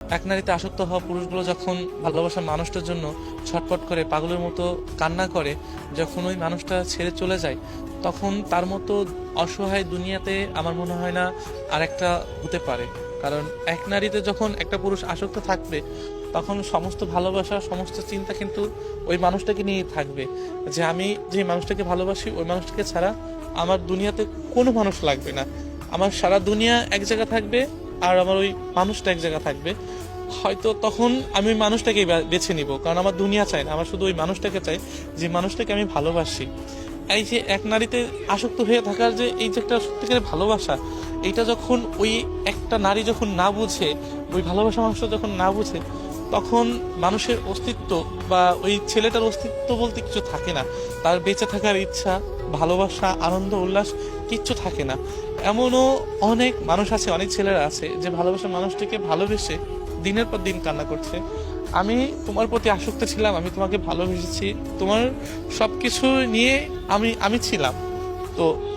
এক নারীতে আসক্ত হওয়া পুরুষগুলো যখন ভালোবাসার মানুষটার জন্য ছটপট করে, পাগলের মতো কান্না করে, যখন ওই মানুষটা ছেড়ে চলে যায়, তখন তার মতো অসহায় দুনিয়াতে আমার মনে হয় না আর একটা হতে পারে। কারণ এক নারীতে যখন একটা পুরুষ আসক্ত থাকবে, তখন সমস্ত ভালোবাসা, সমস্ত চিন্তা কিন্তু ওই মানুষটাকে নিয়ে থাকবে। যে আমি যে মানুষটাকে ভালোবাসি, ওই মানুষটাকে ছাড়া আমার দুনিয়াতে কোনো মানুষ লাগবে না। আমার সারা দুনিয়া এক জায়গা থাকবে আর আমার ওই মানুষটা এক জায়গা থাকবে, হয়তো তখন আমি ওই মানুষটাকেই বেছে নিব। কারণ আমার দুনিয়া চাই না, আমার শুধু ওই মানুষটাকে চাই যে মানুষটাকে আমি ভালোবাসি। এই যে এক নারীতে আসক্ত হয়ে থাকার যে এই যে একটা সত্যিকারের ভালোবাসা, এইটা যখন ওই একটা নারী যখন না বুঝে, ওই ভালোবাসা মানুষটা যখন না বুঝে, তখন মানুষের অস্তিত্ব বা ওই ছেলেটার অস্তিত্ব বলতে কিছু থাকে না। তার বেঁচে থাকার ইচ্ছা, ভালোবাসা, আনন্দ, উল্লাস কিচ্ছু থাকে না। এমনও অনেক মানুষ আছে, অনেক ছেলেরা আছে, যে ভালোবাসার মানুষটিকে ভালোবেসে দিনের পর দিন কান্না করছে। আমি তোমার প্রতি আসক্ত ছিলাম, আমি তোমাকে ভালোবেসেছি। তোমার সব কিছু নিয়ে আমি আমি ছিলাম। তো